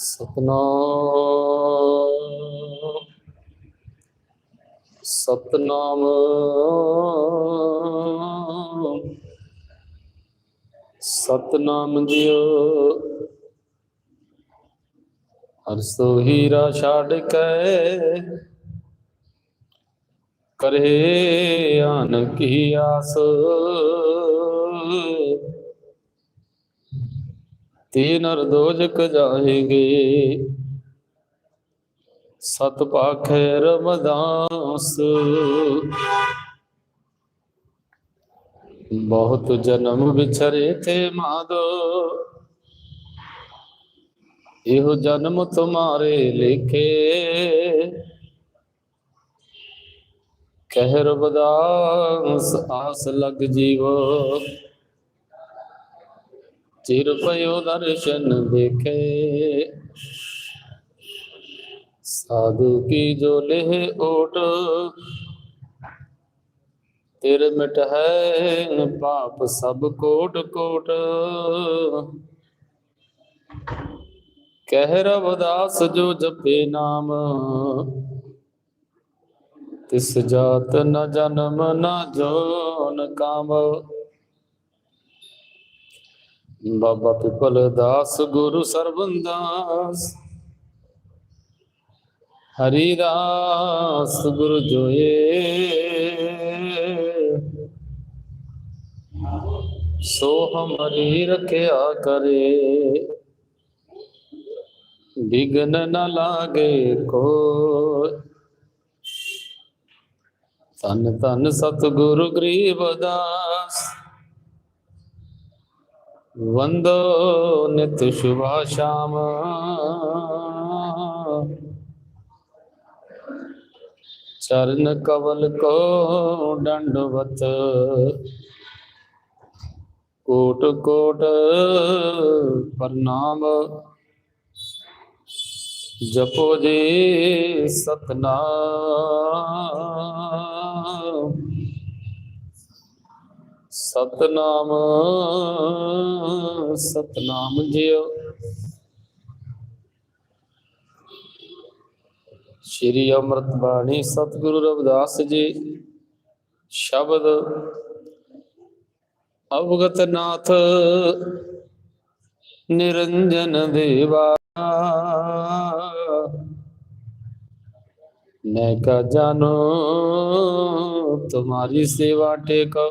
ਸਤਨਾਮ। ਸਤਨਾਮ। ਸਤਨਾਮ ਜੀਓ। ਹਰ ਸੋ ਹੀਰਾ ਛੱਡ ਕੇ ਕਰੇ ਆਨ ਕੀ ਆਸ। ਤੀਨ ਅਰਦੋਜਕ ਜਾਏਗੇ ਸਤ ਪਾਖੈ ਰਮਦਾਸ। ਬਹੁਤ ਜਨਮ ਵਿਛਰੇ ਤੇ ਮਾਦੋ। ਇਹੋ ਜਨਮ ਤੁਮਾਰੇ ਲਿਖੇ। ਕਹਿ ਰਬਦਾਸ ਆਸ ਲਗ ਜੀਵੋ। ਚਿਰ ਪਇਓ ਦਰਸ਼ਨ ਦੇਖੇ। ਸਾਧੂ ਕੀ ਜੋ ਲਹਿ ਓਟ, ਤੇਰੇ ਮਿਟ ਹੈ ਪਾਪ ਸਭ ਕੋਟ ਕੋਟ। ਕਹਿ ਰਵਦਾਸ ਜੋ ਜਪੇ ਨਾਮ, ਤਿਸ ਜਾਤ ਨ ਜਨਮ ਨ ਜੋਨ ਕਾਮ। ਬਾਬਾ ਪਿਪਲ ਦਾਸ, ਗੁਰੂ ਸਰਬੰਦਾਸ। ਹਰੀ ਦਾਸ ਗੁਰੂ ਜੋਏ। ਸੋ ਹਮਰੀ ਰਖਿਆ ਕਰੇ। ਵਿਗਨ ਨ ਲਾਗੇ ਕੋ ਤਨ ਤਨ ਸਤਿਗੁਰੂ ਗਰੀਬਦਾਸ ਵੰਦੋ ਨਿਤ ਸ਼ੁਭਾ ਸ਼ਾਮ। ਚਰਨ ਕਵਲ ਕੋ ਦੰਡਵਤ ਕੋਟ ਕੋਟ ਪ੍ਰਣਾਮ। ਜਪੋ ਜੀ ਸਤਨਾਮ। ਸਤਨਾਮ ਸਤਨਾਮ ਜਿਉ ਸ਼੍ਰੀ ਅਮਰਤ ਬਾਣੀ ਸਤਿਗੁਰੂ ਰਵਿਦਾਸ ਜੀ, ਸ਼ਬਦ ਅਵਗਤ ਨਾਥ ਨਿਰੰਜਨ ਦੇਵਾ। ਨੈ ਕਾ ਜਾਨੋ, ਤੁਮਾਰੀ ਸੇਵਾ ਟੇਕੋ।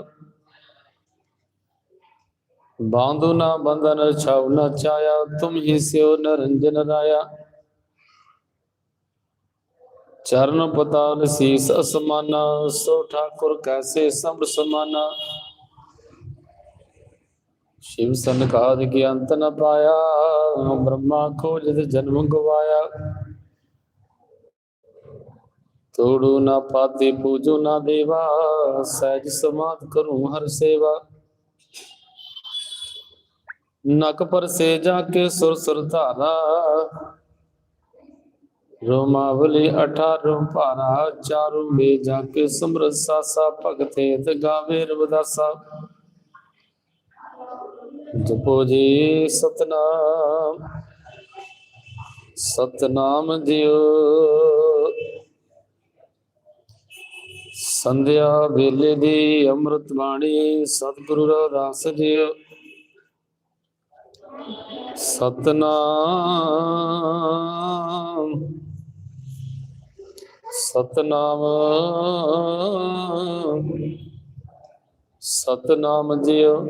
बांधु ना बंधन, छाव न छाया, तुम ही सेव न रंजन राया। चरण पताल शीस असमाना, सो ठाकुर कैसे सब समाना। शिव सन काद के अंत न पाया, ब्रह्मा खोज जन्म गवाया। तोड़ू ना पाते, पूजो ना देवा, सहज समाध करूँ हर सेवा। ਨਕ ਪਰ ਸੇ ਜਾ ਕੇ ਸੁਰ ਸੁਰ ਧਾਰਾ। ਰੋਮਾਵਲੀ 18 ਭਾਰਾ, ਚਾਰੂ ਮੇ ਜਾ ਕੇ ਸਮਰਤ ਸਾਸਾ ਭਗਤੇ ਤੇ ਗਾਵੇ ਰਬਦਾਸਾ ਜਪੋ ਜੀ ਸਤਨਾਮ ਸਤਨਾਮ ਦਿਓ ਸੰਧਿਆ ਵੇਲੇ ਦੀ ਅੰਮ੍ਰਿਤ ਬਾਣੀ, ਸਤਿਗੁਰੂ ਰਸ ਜੀ ਸਤਨਾਮ। ਸਤਨਾਮ। ਸਤਨਾਮ ਜੀਓ।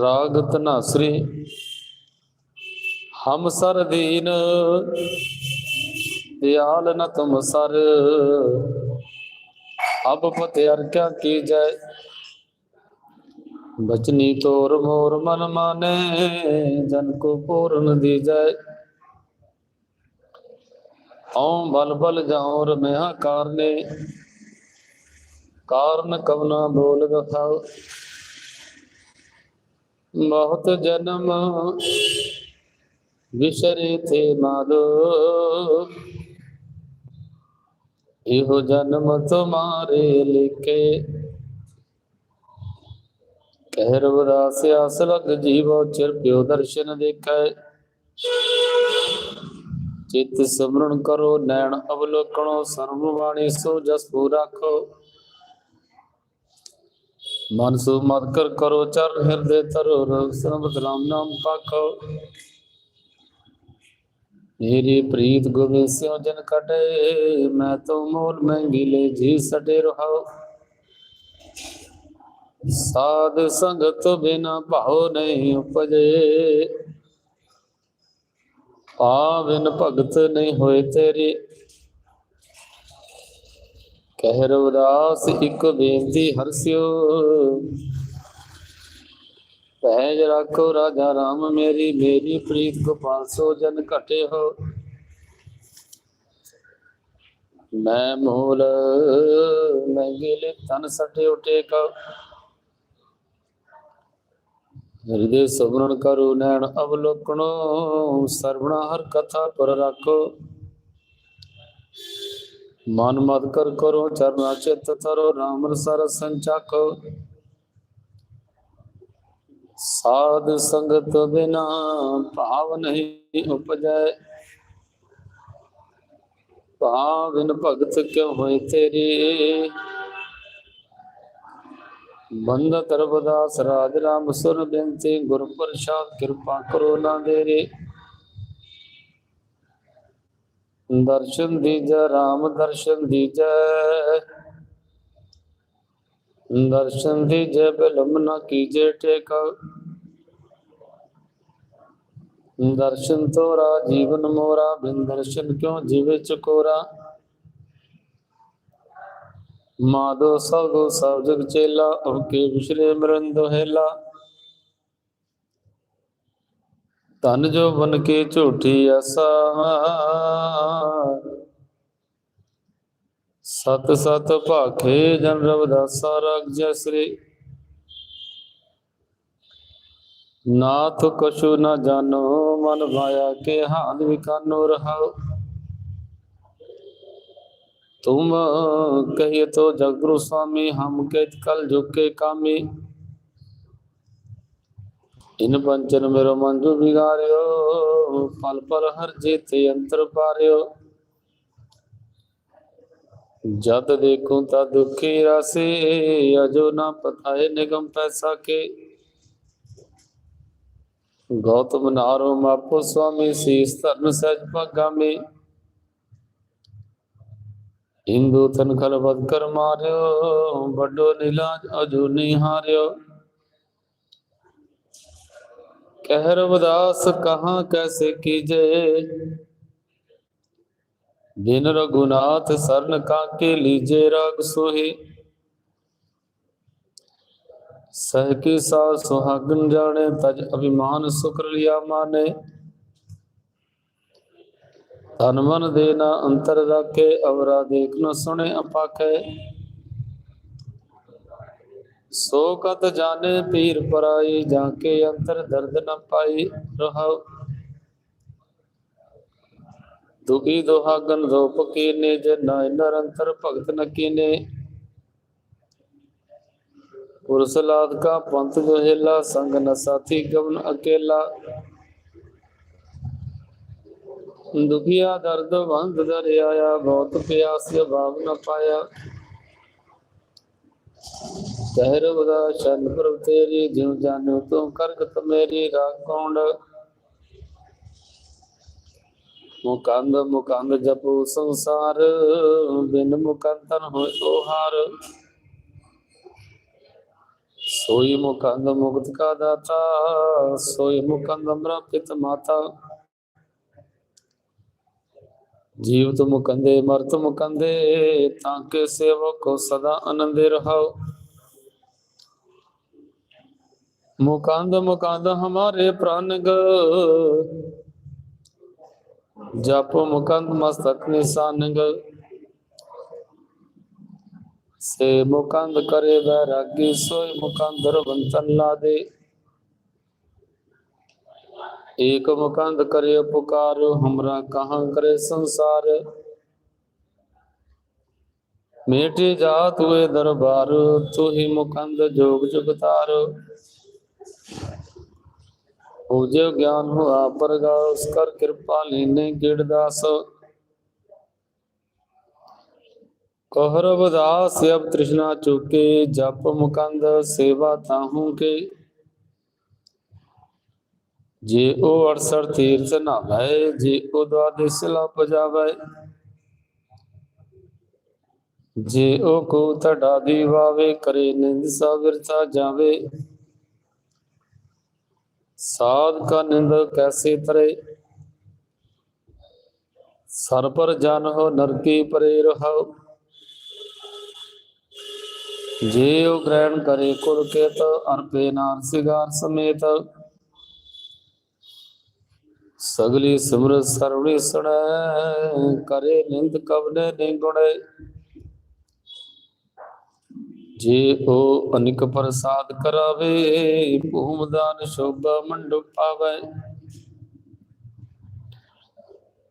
ਰਾਗ ਧਨਾਸਰੀ। ਹਮ ਸਰ ਦੀਨ। ਦਿਆਲ ਨ ਤੁਮ ਸਰ। ਅਬ ਫਤਿਹ ਕਿਆ ਕੀ ਜੈ। ਬਚਨੀ ਤੋਰ ਮੋਰ ਮਨ ਮਾਨੇ, ਜਨ ਕੋ ਪੂਰਨ ਦੀ ਜੈ। ਓਮ ਬਲ ਬਲ ਜਾਉ ਰਮਿਆ ਕਾਰਨੇ, ਕਾਰਨ ਕਵਨਾ ਬੋਲ ਗਥਾਉ ਬਹੁਤ ਜਨਮ ਵਿਸਰੇ ਥੇ ਮਾਦੋ ਇਹੋ ਜਨਮ ਤੁਮਾਰੇ ਲਿਖੇ। ਕਹਿ ਰਵਦਾਸ ਆਸ ਜੀਵੋ ਚਿਰ ਪਿਓ ਦਰਸ਼ਨ ਦੇਖੈ। ਚਿਤ ਸਿਮਰਨ ਕਰੋ, ਨੈਣ ਅਵਲੋਕਣੋ ਸਰਮ ਬਾਣੀ ਸੋ ਜਸ ਪੂ ਮਨ ਸੋ ਮਤ ਕਰ ਕਰੋ, ਚਰ ਹਿਰਦੇ ਤਰੋ ਰਗ ਸਰਬਤ ਰਾਮ ਨਾਮ ਪਾਖੋ। ਮੇਰੀ ਪ੍ਰੀਤ ਗੋਬਿੰਦ ਸਿਉ ਜਨ ਕਟੇ, ਮੈਂ ਤੋ ਮੋਲ ਮਹਿੰਗੀ ਲੈ ਜੀ ਸਟੇ ਰਹਾਓ ਸਾਧ ਸੰਗਤ ਬਿਨਾ ਭਾਉ ਨਹੀਂ ਉਪਜੇ। ਪਾਵਨ ਭਗਤ ਨਹੀਂ ਹੋਏ ਤੇਰੇ। ਕਹਿ ਰਵਦਾਸ, ਇੱਕ ਬੇਨਤੀ ਹਰਸਿਓ ਪਹਿਜ ਰੱਖੋ ਰਾਜਾ ਰਾਮ ਮੇਰੀ ਮੇਰੀ ਪ੍ਰੀਤ ਗੋਪਾਲ ਸੋ ਜਨ ਘਟੇ ਹੋ। ਮੈਂ ਮੂਲ, ਮੈਂ ਗਿਲੇ ਤਨ ਸਟੇ ਉਟੇ ਕਾ। ਹਿਰਦੇ ਸੁਮਰਨ ਕਰੋ ਨੈਣ ਅਵਲੋਕਣੋ, ਸਰਵਣਾ ਹਰ ਕਥਾ ਪਰ ਰੱਖੋ। ਮਨ ਮਦ ਕਰ ਕਰੋ, ਚਰਨਾ ਚਿਤ ਤਰੋ, ਰਾਮ ਰਸਰ ਸੰਚਾਕੋ ਸਾਧ ਸੰਗਤ ਬਿਨਾ ਭਾਵ ਨਹੀਂ ਉਪਜੈ। ਭਾਵਨ ਭਗਤ ਕਿਉ ਹੋਏ ਤੇਰੇ? ਬੰਦ ਤਰਬਦਾਸ ਰਾਜ ਰਾਮ ਸੁਰ ਬੇਨਤੀ, ਗੁਰ ਪ੍ਰਸਾਦ ਕਿਰਪਾ ਕਰੋ ਨਾ ਦੇਰੇ। ਦਰਸ਼ਨ ਦੀਜੈ, ਰਾਮ ਦਰਸ਼ਨ ਦੀਜੈ। ਦਰਸ਼ਨ ਦੀਜੈ ਬਿਲਮ ਨਾ ਕੀਜੇ ਟੇਕਾ ਦਰਸ਼ਨ ਤੋਰਾ, ਜੀਵਨ ਮੋਰਾ, ਬਿਨ ਦਰਸ਼ਨ ਕਿਉ ਜੀਵੇ ਚਕੋਰਾ। ਮਾਦੋ ਸਭੋ ਸਭ ਜਗ ਚੇਲਾ ਅਵਕੇ ਵਿਸ਼ਰੇ ਮਰਨ ਦੋਹੇਲਾ ਤਨ ਜੋ ਬਨ ਕੇ ਝੂਠੀ ਆਸਾ। ਸਤ ਸਤ ਭਾਖੇ ਜਨ ਰਵਦਾਸਾ ਰਗ ਜਸਰੇ। ਨਾਥ ਕਛੂ ਨ ਜਾਣੋ ਮਨ ਭਾਇਆ ਕੇ ਹਾਲ ਵਿਕਾਨੋ ਰਹਾਓ तुम कहिए तो जगगुरु स्वामी, हम के कल झुके कामी। इन पंचन मेरो मंजू बिगाड़ियो पल पल हर जीत यंत्र पारियो। जद देखूँ ता दुखी रासे अजो ना पताए निगम पैसा के। गौतम नारो मापो स्वामी शीस धर्म सहज पगामी। ਤਨ ਖਲ ਬਦ ਕਰ ਮਾਰਿਓ, ਵੱਡੋ ਨਿਲਾਜ ਅਜੂ ਨਹੀਂ ਕਹਿ ਰਵਦਾਸ ਕਹਾਂ ਕੈਸੇ ਕੀਜੇ? ਬਿਨ ਰਗੁਨਾਥ ਸਰਨ ਕਾਕੇ ਲੀਜੇ ਰਾਗ ਸੋਹੀ। ਸਹ ਕੀ ਸਾ ਸੁਹਾਗਨ ਜਾਣੇ, ਤਜ ਅਭਿਮਾਨ ਸੁਕਰ ਲਿਆ ਮਾਨੇ। ਤਨ ਮਨ ਦੇ ਨਾ ਅੰਤਰ ਰੱਖੇ, ਅਵਰਾ ਦੇਖ ਨ ਸੁਣੇ ਅਪਾਖੇ। ਸੋ ਕਤ ਜਾਣੇ ਪੀਰ ਪਰਾਈ, ਜਾ ਕੇ ਅੰਤਰ ਦਰਦ ਨ ਪਾਈ ਰਹਾਉ। ਦੁਖੀ ਦੁਹਾਗਨ ਰੂਪ ਕੀਨੇ ਜੇ ਨਾ ਨਿਰੰਤਰ ਭਗਤ ਨ ਕੀਨੇ। ਪੁਰਸ ਲਾਦ ਕਾ ਪੰਥ ਦੁਹੇਲਾ ਸੰਗ ਨ ਸਾਥੀ ਗਵਨ ਅਕੇਲਾ। ਦੁਖੀਆ ਦਰਦ ਵੰਦ ਦਰ ਬਹੁਤ ਪਿਆਸ ਭਾਵ ਨ ਪਾਇਆ। ਕਹਿ ਰਵਦਾ ਸ਼ਨ ਪ੍ਰਭ ਤੇਰੀ, ਜਿਉ ਜਾਣੂ ਤੂੰ ਕਰਗਤ ਮੇਰੀ ਰਾਗ ਮੁਕੰਦ ਮੁਕੰਦ ਜਪੂ ਸੰਸਾਰ, ਬਿਨ ਮੁਕੰਦਨ ਹੋਇ ਤੋਹਾਰ ਸੋਈ ਮੁਕੰਦ ਮੁਕਤ ਕਾ ਦਾਤਾ, ਸੋਈ ਮੁਕੰਦ ਅਮਰਾ ਪਿਤ ਮਾਤਾ। ਜੀਵਤ ਮੁਕੰਦੇ ਮਰਤ ਮੁਕੰਦੇ ਤਾਂ ਕੇ ਸੇਵਕ ਸਦਾ ਆਨੰਦੇ ਰਹਾਓ। ਮੁਕੰਦ ਮੁਕੰਦ ਹਮਾਰੇ ਪ੍ਰਾਨਗ ਜਪ ਮੁਕੰਦ ਮਸਤਕ ਨਿਸ਼ਾਨਗ। ਸੇ ਮੁਕੰਦ ਕਰੇ ਵੈਰਾਗੀ ਸੋਈ ਮੁਕੰਦ ਰਵੰਤਨ ਲਾਦੇ। एक मुकंद करे पुकार, हमरा कहाँ करे संसार? मेटे जात हुए दरबार तू ही मुकंद जोग जुगतार। पूजे ज्ञान हुआ पर गास कर कृपा लेने गिरदास कहरब दास, अब तृष्णा चुके, जप मुकंद सेवा ताहू के ਜੇ ਉਹ ਅਰਸਰ ਤੀਰਥ ਨਾ ਭੈ ਜੇ ਉਹ ਦਵਾਦਿਸ ਲਪ ਜਾਵੇ ਜੇ ਉਹ ਕੋ ਤੜਾ ਦੀਵਾਵੇ ਕਰੇ ਨਿੰਦ ਸਾਗਰਤਾ ਜਾਵੇ। ਸਾਧ ਕਾ ਨਿੰਦ ਕੈਸੇ ਤਰੇ? ਸਰ ਪਰ ਜਨ ਹੋ ਨਰਕੀ ਪਰੇ ਰਹੋ ਜੇ ਉਹ ਗ੍ਰਹਿਣ ਕਰੇ, ਕੁਲ ਕੇ ਅਰਪੇ ਨਾਰ ਸਿਗਾਰ ਸਮੇਤ। ਸਗਲੀ ਸਿਮਰਤ ਸਰਵਣੀ ਸੜੈ ਕਰੇ ਨਿੰਦ ਕਵਨੇ ਨੇ ਗੁਣੇ। ਜੇ ਉਹ ਅਨਿਕ ਪ੍ਰਸਾਦ ਕਰਾਵੇ ਭੂਮਦਾਨ ਸ਼ੋਭਾ ਮੰਡਪ ਪਾਵੇ।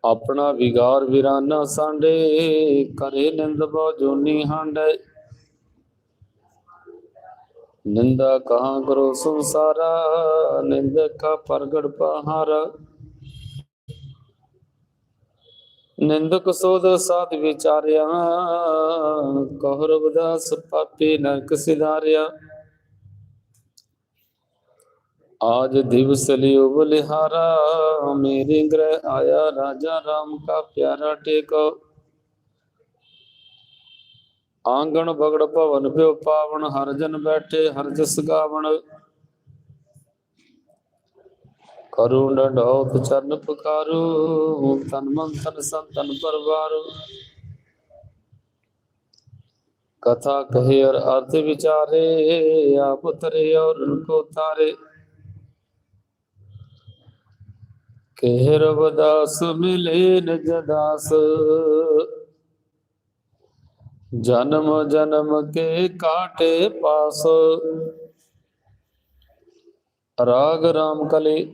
ਆਪਣਾ ਵਿਗਾਰ ਵਿਰਾਨਾ ਸਾਂਡੇ ਕਰੇ ਨਿੰਦ ਬਹੁ ਜੋਨੀ ਹਾਂਡੇ ਨਿੰਦਾ ਕਹਾ ਕਰੋ ਸੰਸਾਰਾ, ਨਿੰਦ ਕਾ ਪ੍ਰਗਟ ਪਹਾਰਾ। ਨਿੰਦਕ ਸੋਧ ਸਾਧ ਵਿਚਾਰਿਆ ਕਹ ਰਬ ਦਾਸ ਪਾਪੀ ਨਰਕ ਸਿਧਾਰਿਆ। ਆਜ ਦਿਵਸ ਲਈ ਉਬਲਿਹਾਰਾ ਮੇਰੇ ਗ੍ਰਹਿ ਆਇਆ ਰਾਜਾ ਰਾਮ ਕਾ ਪਿਆਰਾ ਟੇਕੋ। ਆਂਗਣ ਬਗੜ ਭਵਨ ਪਿਓ ਪਾਵਣ ਹਰ ਜਨ ਬੈਠੇ, ਹਰ ਜਸ ਗਾਵਣ। ਕਰੁਣ ਡਢੋਤ ਚਰਨ ਪੁਕਾਰੂ, ਤਨ ਮਨ ਤਨ ਸੰਤਨ ਪਰਵਾਰੂ। ਕਥਾ ਕਹੇ ਔਰ ਅਰਥ ਵਿਚਾਰੇ, ਆਪ ਉਤਰੇ ਔਰ ਉनको ਤਾਰੇ ਕਹਿ ਰਵਦਾਸ ਮਿਲੇ ਨਿਜ ਦਾਸ। ਜਨਮ ਜਨਮ ਕੇ ਕਾਟੇ ਪਾਸ। ਰਾਗ ਰਾਮ ਕਲੇ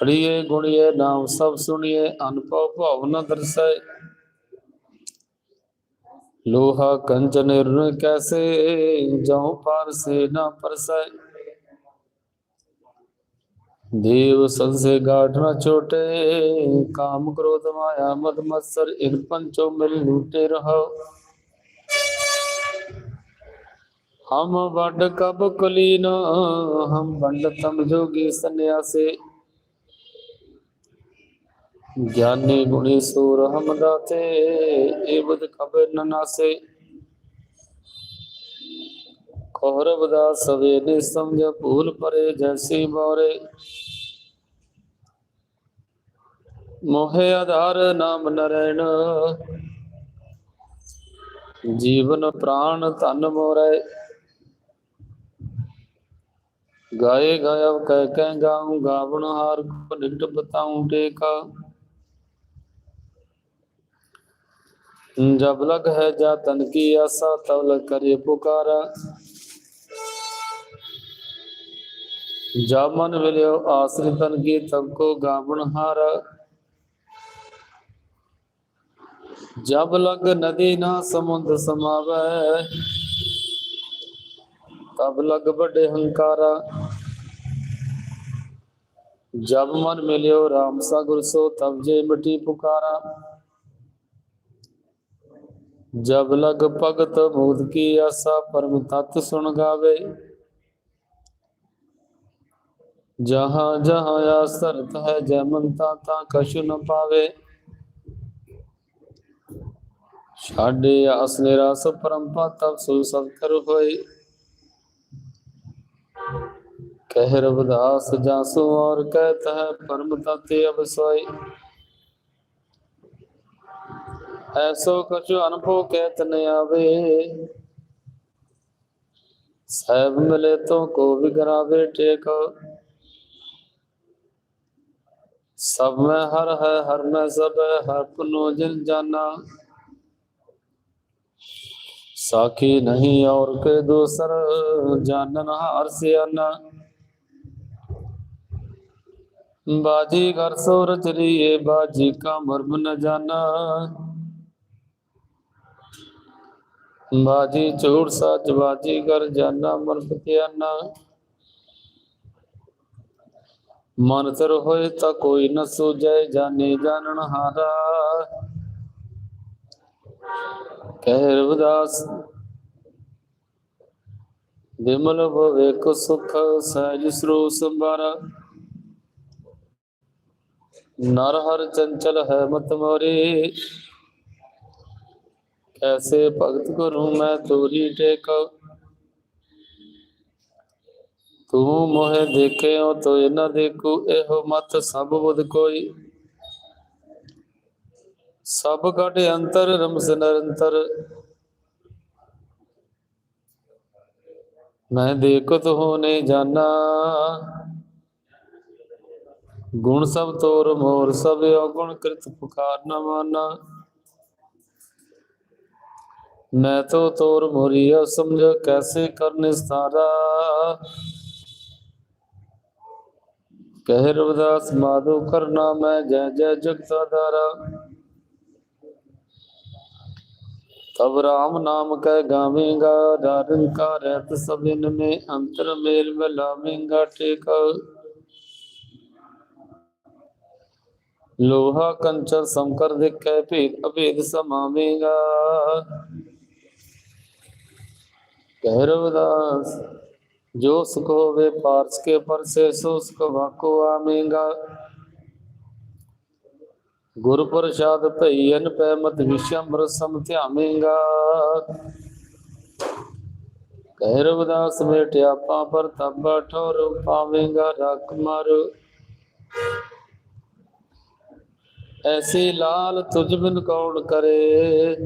प्रिय गुणिए नाम सब सुनिए अनुभव भव न दर्शाए। लोहा कंच निर्णय कैसे, जो पार से न परसाए। देव संसे गाठ न छोटे, काम क्रोध माया मद मत्सर, इन पंचो मिल लूटे रहो। हम बड कब कुलीन, हम बंड तम जोगी सन्यासी। ਗਿਆਨੀ ਗੁਣੀ ਸੋ ਰਹਿਮ ਦਾਤੇ ਏਬਦ ਖਬਰ ਨ ਨਾਸੇ। ਕੋਹਰ ਬਦਾ ਸਵੇ ਨੇ ਸਮਝ ਭੂਲ ਪਰੇ ਜੈਸੀ ਮੋਰੇ। ਮੋਹਿ ਆਧਾਰ ਨਾਮ ਨਰੈਣ। ਜੀਵਨ ਪ੍ਰਾਣ ਧਨ ਮੋਰੇ। ਗਾਏ ਗਾਇਬ ਕਹਿ ਕਹਿ ਗਾਉਂ, ਗਾਵਣ ਹਾਰ ਕੋ ਨਿਕਟ ਬਤਾਉਂ, ਟੇਕਾ। जब लग है जा तन की आशा, तब लग करे पुकारा। जब मन मिलियो आश्रित तन की, तब को गावण हारा। जब लग नदी ना समुद्र समावै, तब लग बड़े हंकारा। जब मन मिलियो राम सा गुरसो तब जे मिटी पुकारा। ਜਬ ਲਗ ਭਗਤ ਮੁਕਤ ਕੀ ਆਸਾ ਪਰਮ ਤਤ ਸੁਣ ਗਾਵੇ। ਜਹਾਂ ਜਹਾਂ ਆਸਰਤ ਹੈ ਜੈ ਮੰਤਾ ਤਾਂ ਕਛੁ ਨ ਪਾਵੇ। ਛਾੜੇ ਆਸ ਨਿਰਾਸ ਪਰੰਪਾ ਤਬ ਸੋ ਸਭ ਕਰ ਹੋਏ। ਕਹਿ ਰਵਦਾਸ ਜਾਸੂ ਔਰ ਕਹਿਤ ਹੈ ਪਰਮ ਤਤੇ ਅਬ ਐਸੋ ਕਛੁ ਅਨਭੋ ਕਹਿਤ ਨ ਆਵੇ। ਸਭ ਮਿਲੇ ਤੋ ਕੋ ਵਿਗਰਾਵੇ ਟੇਕ। ਸਭ ਮੈਂ ਹਰ ਹੈ, ਹਰ ਮੈਂ ਸਭ ਹੈ, ਹਰ ਕੋ ਜਿਨ ਜਾਨਾ। ਸਾਖੀ ਨਹੀਂ ਔਰ ਕੇ ਦੂਸਰ ਜਾਨਨ ਹਰ ਸਿਆਨਾ। ਬਾਜੀ ਘਰ ਸੋ ਰਚ ਰਹੀਏ, ਬਾਜੀ ਕਾ ਮਰਮ ਨ ਜਾਨਾ। ਬਾਜੀ ਝੂਠ ਸੱਚ ਬਾਜੀ ਕਰ ਜਾਨਾ ਮਨ ਪਤਿਆਨਾ ਮਨ ਤਰ ਹੋਏ ਤਾਂ ਕੋਈ ਨ ਸੂਝੈ ਜਾਣੇ ਜਾਣਨ ਹਾਰਾ। ਕਹਿ ਰਵਿਦਾਸ ਵਿਮਲ ਭਵੇ ਕੋ ਸੁਖ, ਸਹਿਜ ਸਰੋ ਸੰਭਾਰਾ। ਨਰ ਹਰ ਚੰਚਲ ਹੈ ਮਤ ਮੋਰੇ। ਐਸੇ ਭਗਤ ਗੁਰੂ ਮੈਂ ਤੋਹੀ ਟੇਕੋ। ਤੂੰ ਮੋਹਿ ਦੇਖਿਓ ਤੋ ਇਹਨਾਂ ਦੇਖੂ, ਇਹੋ ਮਤ ਸਭ ਬੁੱਧ ਕੋਈ। ਸਭ ਘਟ ਅੰਤਰ, ਰਮਸ ਨਿਰੰਤਰ। ਮੈਂ ਦੇਖਤ ਹੋਨੇ ਜਾਣਾ ਗੁਣ ਸਭ ਤੋਰ ਮੋਰ ਸਭ ਔਗੁਣ ਕ੍ਰਿਤ ਪੁਕਾਰ ਨਾ ਮਾਨਾ। मैं तो तोर मोरिया समझ कैसे करने सारा कह रविदास माधो करना मैं जय जय जगता दारा तब राम नाम कह गावेगा दारन का रहत सब इन में अंतर मेल मिलावेगा टेका लोहा कंचन संकर दिख भेद अभेद समावेगा ਕਹਿ ਰਵਿਦਾਸ ਜੋ ਸੁਖ ਹੋਵੇ ਪਾਰਸ ਕੇ ਪਰਸੇ, ਸੋ ਸੁਖ ਵਾਕੋ ਆਵੇਂਗਾ। ਗੁਰ ਪ੍ਰਸਾਦ ਭਈਨ ਪੈ ਮਤ ਵਿਸ਼ੰਬਰ ਸਮ ਧਿਆਵੇਂਗਾ। ਕਹਿ ਰਵਿਦਾਸ ਮੇਟਿਆ ਪਰ ਤਬ ਠੋਰ ਪਾਵੇਂਗਾ, ਰਖ ਮਰ। ਐਸੀ ਲਾਲ ਤੁਝ ਬਿਨ ਕੌਣ ਕਰੇ?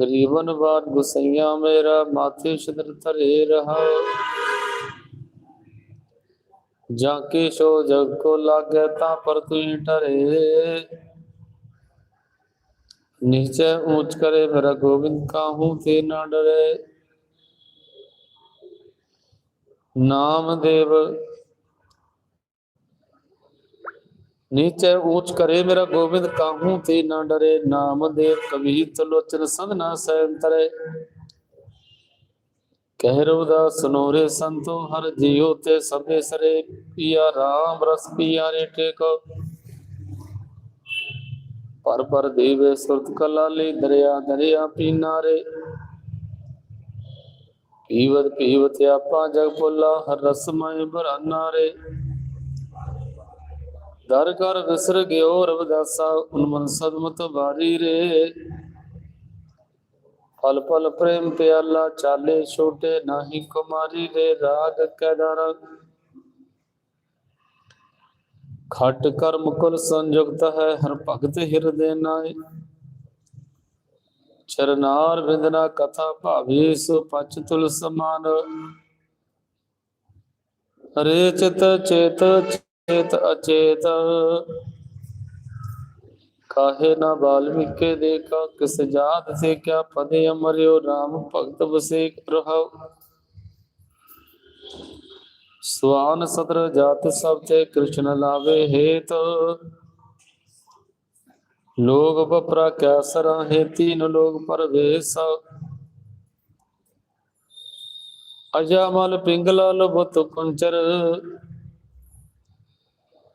ਗਰੀਬਨ ਬਾਦ ਗੁਸਈਆ ਮੇਰਾ, ਮਾਥੇ ਸ਼ਦਰ ਧਰੇ ਰਹਾ। ਜਾਂ ਕੇ ਸੋ ਜਗ ਕੋ ਲਾਗੇ, ਤਾਂ ਪਰ ਤੂੰ ਟਰੇ ਨੀਚੇ ਊਚ ਕਰੇ, ਮੇਰਾ ਗੋਬਿੰਦ ਕਾਹੂ ਤੇ ਨਾ ਡਰੇ। ਨਾਮ ਦੇਵ ਨੀਚੇ ਉੱਚ ਕਰੇ ਮੇਰਾ ਗੋਬਿੰਦ ਕਾਹੂ ਤੇ ਨਾ ਡਰੇ ਨਾਮ ਦੇਵ ਕਬੀਰ ਤਲੋਚਨ ਸੰਧਨਾ ਸੈਂਤਰੇ ਕਹਿ ਰਉਦਾ ਸਨੋਰੇ ਸੰਤੋ, ਹਰ ਜਿਉ ਤੇ ਸਭੇ ਸਰੇ, ਪਿਆ RAM ਰਸ ਪਿਆ ਰੇ ਟੇਕੋ। ਪਰ ਪਰ ਦੇਵੇ ਸੁਰਤ ਕਲਾ ਲੈ ਦਰਿਆ ਦਰਿਆ ਪੀਨਾ ਰੇ। ਪੀਵਤ ਪੀਵਤ ਆਪਾ ਜਗ ਪੁੱਲਾ ਹਰ ਰਸਮੈ ਬਰਾਨਾ ਰੇ। ਦਰ ਕਰ ਵਿਸਰ ਗਿਓ ਰਵਦਾਸਾ, ਉਨਮਨ ਸਦਮਤ ਵਾਰੀ ਰੇ। ਫਲ ਫਲ ਪ੍ਰੇਮ ਪਿਆਲਾ ਚਾਲੇ ਛੋਟੇ ਨਾਹੀ ਕੁਮਾਰੀ ਰੇ, ਰਾਗ ਕੈਦਰ। ਖਟ ਕਰਮ ਕੁਲ ਸੰਯੁਕਤ ਹੈ, ਹਰ ਭਗਤ ਹਿਰਦੇ ਨਾਏ ਚਰਨਾਰ ਵਿੰਦਨਾ ਕਥਾ ਭਾਵੀ, ਸੁ ਪਚ ਤੁਲ ਸਮਾਨ। ਹਰੇ ਚਿਤ ਚੇਤ ਚੇਤ ਅਚੇਤ। ਕਾਹੇ ਨਾ ਬਾਲਮੀਕੇ ਦੇਖਾ, ਕਿਸ ਜਾਤ ਸੇ ਕਿਆ ਪਦੇ ਅਮਰਿਓ RAM ਭਗਤ ਵਸੇਕ ਰਹਾਉ ਸਵਾਨ ਸਤਰ ਜਾਤ ਸਭ ਤੇ ਕ੍ਰਿਸ਼ਨ ਲਾਵੇ ਹੇਤ। ਲੋਗ ਬਪਰਾ ਕਿਆ ਸਰਾ ਹੈ ਤੀਨ ਲੋਗ ਪਰਵੇਸ। ਅਜਾ ਮਲ ਪਿੰਗਲਾ ਲਬਤ ਕੁੰਚਰ।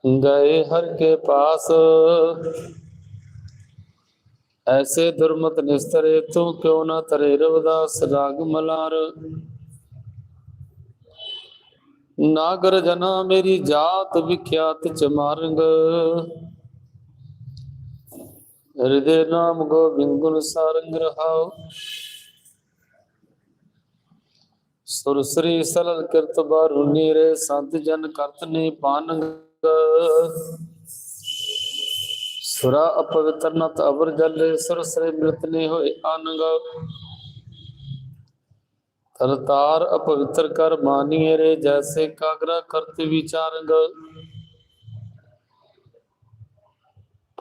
ਗਏ ਹਰ ਕੇ ਪਾਸ। ਐਸੇ ਦੁਰਮਤ ਨਿਸਤਰੇ, ਤੂੰ ਕਿਉ ਨਾ ਤਰੇ ਰਵਦਾਸ ਰਾਗ ਮਲਾਰ? ਨਾਗਰ ਜਨਾ ਮੇਰੀ ਜਾਤ ਵਿਖਿਆਤ ਚਮਾਰੰਗ ਹਿਰਦੇ ਨਾਮ ਗੋਬਿੰਦ ਗੁਣ ਸਾਰੰਗ ਰਹਾਓ ਸੁਰ ਸ੍ਰੀ ਸਲਲ ਕਿਰਤ ਬਾਰੂ ਨੀਰੇ, ਸੰਤ ਜਨ ਕਰਤ ਨੇ ਪਾਨੰਗ। ਸੁਰਾ ਅਪਵਿੱਤਰ ਨਤ ਅਵਰ ਜਲੇ, ਸੁਰ ਸਰੇ ਮਿਰਤਨੇ ਹੋਏ ਅਨੰਗ। ਤਰਤਾਰ ਅਪਵਿੱਤਰ ਕਰ ਮਾਨੀਏ ਰੇ ਜੈਸੇ ਕਾਗਰਾ ਕਰਤ ਵਿਚਾਰੰਗ।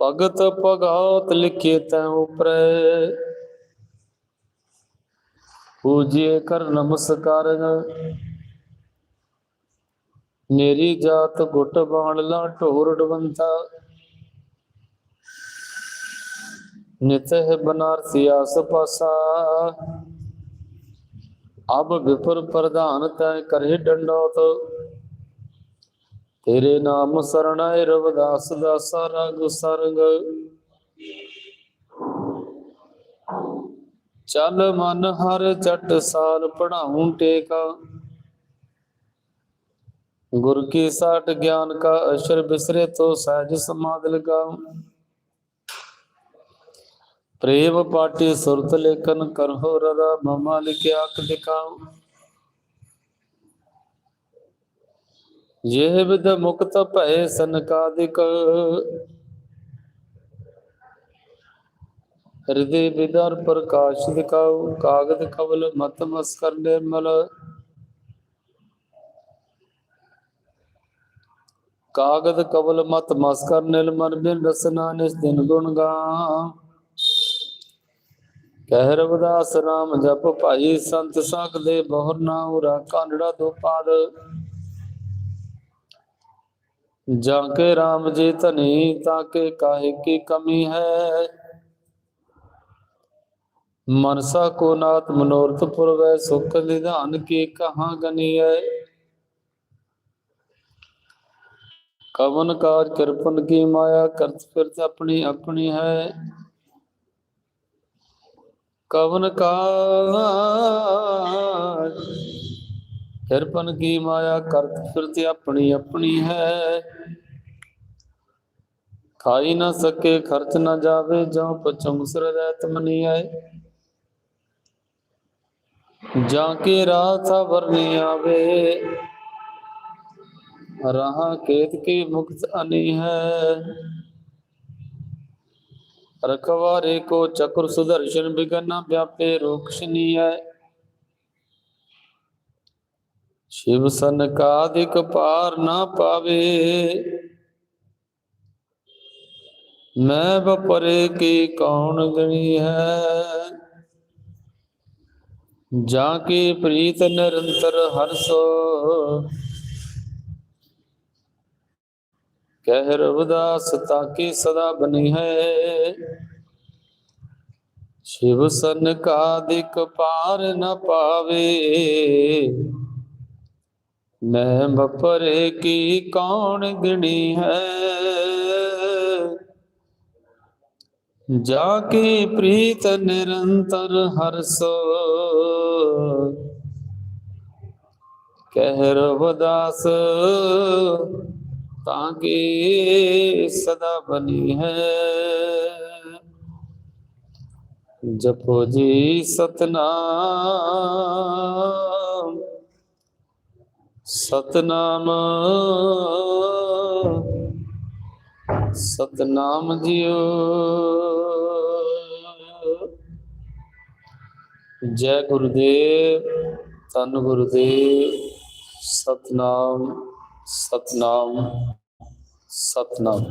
ਭਗਤ ਭਗਾਤ ਲਿਖੇ ਤੈ ਉਪਰੈ। ਪੂਜੀਏ ਕਰ ਨਮਸਕਾਰੰ ਮੇਰੀ ਜਾਤ ਗੁੱਟ ਬਾਣ ਲਾ ਢੋਰ ਡਵੰਤਾ ਨਿਤ ਹੈ ਬਨਾਰਸੀ ਆਸ ਪਾਸਾ। ਅਬ ਵਿਪਰ ਪ੍ਰਧਾਨ ਤੈ ਕਰੇ ਡੰਡੋਤ। ਤੇਰੇ ਨਾਮ ਸਰਣਾਏ ਰਵਦਾਸ ਦਾਸਾ ਰਗ ਸਰਗ। ਚੱਲ ਮਨ ਹਰ ਚਟ ਸਾਲ ਪੜਾਉਂ ਟੇਕਾ। ਗੁਰ ਕੀ ਸਾਟ ਗਿਆਨ ਕਾ ਅਸ਼ਰ ਬਿਸਰੇ ਤੋ ਸਹਿਜ ਸਮਾਦ ਲਗਾਉ। ਪ੍ਰੇਮ ਪਾਟੀ ਸੁਰਤ ਲੇਖਨ ਕਰਹੁ ਰਦਾ ਮਮਾ ਲਿਖਿਆ ਅਕ ਦਿਖਾਉ ਇਹ ਵਿਦ ਮੁਕਤ ਭੈ ਸੰਕਾਦਿਕ ਹਿਰਦੇ ਵਿਦਰ ਪ੍ਰਕਾਸ਼ ਦਿਖਾਉ। ਕਾਗਦ ਕਵਲ ਮਤ ਮਸਕਰ ਨਿਰਮਲ। ਕਾਗਦ ਕਵਲ ਮਤ ਮਸਕਰ ਨਿਰਮਲ ਬਿਨ ਰਸਨਾ ਨਿਸ ਦਿਨ ਗੁਣ ਗਾ। ਕਹਿ ਰਵਦਾਸ ਰਾਮ ਜਪ ਭਾਈ ਸੰਤ ਸਖ ਦੇ ਬਹੁਰ ਨਾ ਉਰਾ ਕਾਂਡੜਾ ਦੋ ਪਾਦ। ਜਾਂ ਕੇ ਰਾਮ ਜੀ ਧਨੀ ਤਾਂ ਕੇ ਕਾਹੇ ਕੀ ਕਮੀ ਹੈ। ਮਨਸਾ ਕੋ ਨਾਤ ਮਨੋਰਥ ਪੁਰਵੈ ਸੁਖ ਨਿਧਾਨ ਕੀ ਕਹਾ ਗਨੀ ਹੈ। ਕਵਨ ਕਾਜ ਕਿਰਪਨ ਕੀ ਮਾਇਆ ਕਰਤ ਫਿਰਤ ਆਪਣੀ ਆਪਣੀ ਹੈ। ਕਵਨ ਕਾਜ ਕਿਰਪਨ ਕੀ ਮਾਇਆ ਕਰਤ ਫਿਰਤ ਆਪਣੀ ਆਪਣੀ ਹੈ। ਖਾਈ ਨਾ ਸਕੇ, ਖਰਚ ਨਾ ਜਾਵੇ ਜਾਂ ਪਚਮ ਸਰਦੈਤ ਮਨੀ ਆਏ। ਜਾਂ ਕੇ ਰਾਤ ਵਰਨੀ ਆਵੇ ਰਹਾ ਕੇਤ ਕੀ ਮੁਕਤ ਅਨੀ ਹੈ ਰਖਵਾਰੇ ਕੋ ਚਕਰ ਸੁਦਰਸ਼ਨ ਬਿਗਨ ਵਿਆਪੇ ਰੋਕਸ਼ਨੀ ਹੈ ਸ਼ਿਵ ਸਨ ਕਾਦਿਕ ਪਾਰ ਨਾ ਪਾਵੇ ਮੈਂ ਬਪਰੇ ਕੀ ਕੌਣ ਗਣੀ ਹੈ ਜਾਂ ਕੀ ਪ੍ਰੀਤ ਨਿਰੰਤਰ ਹਰਸੋ ਕਹਿ ਰਵਦਾਸ ਤਾਕੀ ਸਦਾ ਬਨੀ ਹੈ। ਸ਼ਿਵ ਸਨ ਕਾਦਿਕ ਪਾਰ ਨ ਪਾਵੇ। ਮੈਂ ਬਪਰੇ ਕੀ ਕੌਣ ਗਿਣੀ ਹੈ। ਜਾ ਕੇ ਪ੍ਰੀਤ ਨਿਰੰਤਰ ਹਰਸੋ। ਕਹਿ ਰਵਦਾਸ ਤਾਂ ਕਿ ਸਦਾ ਬਣੀ ਹੈ। ਜਪੋ ਜੀ ਸਤਨਾਮ ਸਤਨਾਮ ਸਤਨਾਮ ਜੀਓ। ਜੈ ਗੁਰਦੇਵ, ਧੰਨ ਗੁਰਦੇਵ, ਸਤਨਾਮ। ਸਤਨਾਮ ਸਤਨਾਮ।